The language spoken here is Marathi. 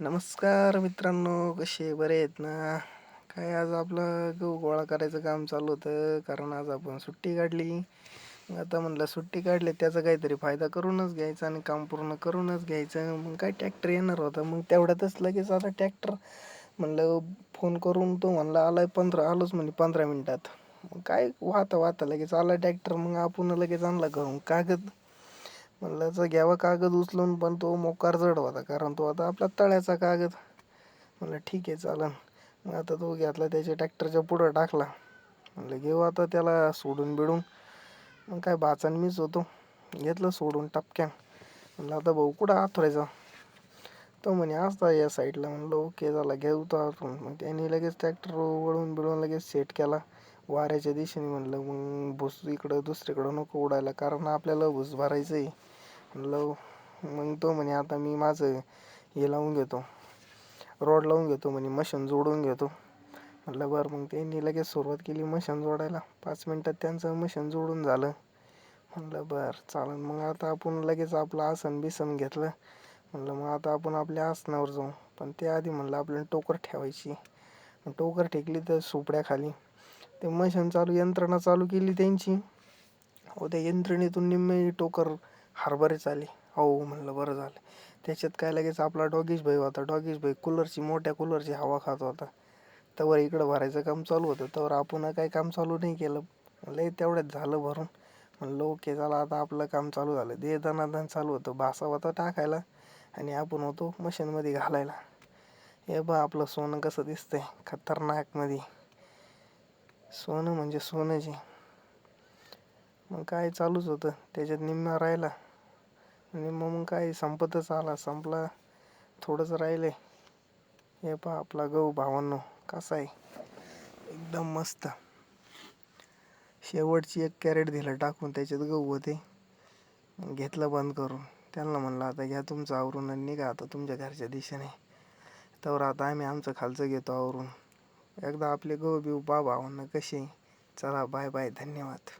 नमस्कार मित्रांनो कसे बरे आहेत ना? काय आज आपलं गहू गोळा करायचं काम चालू होतं कारण आज आपण सुट्टी काढली. मग आता म्हणलं सुट्टी काढली त्याचा काहीतरी फायदा करूनच घ्यायचा आणि काम पूर्ण करूनच घ्यायचं. मग काय ट्रॅक्टर येणार होता? मग तेवढ्यातच लगेच आता ट्रॅक्टर म्हणलं फोन करून तो म्हणला आलाय पंधरा आलोच म्हणजे पंधरा मिनटात. मग काय वाहता वाहता लगेच आला ट्रॅक्टर मग आपण लगेच आणला घरून कागद म्हणलं तर घ्यावा कागद उचलून पण तो मोकार जड होता कारण तो आता आपला तळ्याचा कागद. म्हणलं ठीक आहे चालन. मग आता तो घेतला त्याच्या ट्रॅक्टरच्या पुढं टाकला. म्हणलं घेऊ आता त्याला सोडून बिडून. मग काय बाचान मीच होतो. घेतलं सोडून टपक्यान. म्हणलं आता भाऊ कुठं आथरायचा? तो म्हणे असता या साईडला. म्हणलं ओके झाला घेऊ तो आतून मग त्यांनी लगेच ट्रॅक्टर वळून बिळून लगेच सेट केला. वाऱ्याच्या दिशेने म्हणलं मग भुस इकडं दुसरीकडं नको उडायला कारण आपल्याला भूस भरायचं आहे म्हणलं मग तो म्हणे आता मी माझं हे लावून घेतो रॉड लावून घेतो म्हणे मशीन जोडून घेतो. म्हटलं बरं मग त्यांनी लगेच सुरुवात केली मशीन जोडायला पाच मिनटात त्यांचं मशीन जोडून झालं. म्हणलं बरं चालेल मग आता आपण लगेच आपलं आसन बिसन घेतलं. म्हणलं मग आता आपण आपल्या आसनावर जाऊ. पण त्याआधी म्हणलं आपल्याला टोकर ठेवायची टोकर टेकली तर सुपड्याखाली ते मशीन चालू यंत्रणा चालू केली त्यांची. हो त्या यंत्रणेतून निम्मे टोकर हरभरेच आले हो म्हणलं बरं झालं. त्याच्यात काय लगेच आपला डॉगीश भाई होता. डॉगीश भाई कूलरची मोठ्या कूलरची हवा खात होता. तवर इकडं भरायचं काम चालू होतं. तवर आपण काही काम चालू नाही केलं. म्हणलं तेवढ्यात झालं भरून. म्हणलं ओके चला आता आपलं काम चालू झालं. दे दनादन चालू होतं. भासा होता टाकायला आणि आपण होतो मशीनमध्ये घालायला. हे बा आपलं सोनं कसं दिसतंय. खतरनाकमध्ये सोनं म्हणजे सोनंच आहे मग काय चालूच होतं. त्याच्यात निम्मा राहिला. निम्मा मग काय संपतच आला. संपला. थोडंच राहिले. हे पहा आपला गहू भावांनो कसा आहे? एकदम मस्त. शेवटची एक कॅरेट दिलं टाकून त्याच्यात गहू होते. घेतलं बंद करून. त्यांना म्हणलं आता घ्या तुमचं आवरून आणि निघा. आता तुमच्या घरच्या दिशेने. तर आता आम्ही आमचं खालचं घेतो आवरून. एकदा आपले गहू बिऊ बाबा कसे चला बाय बाय धन्यवाद.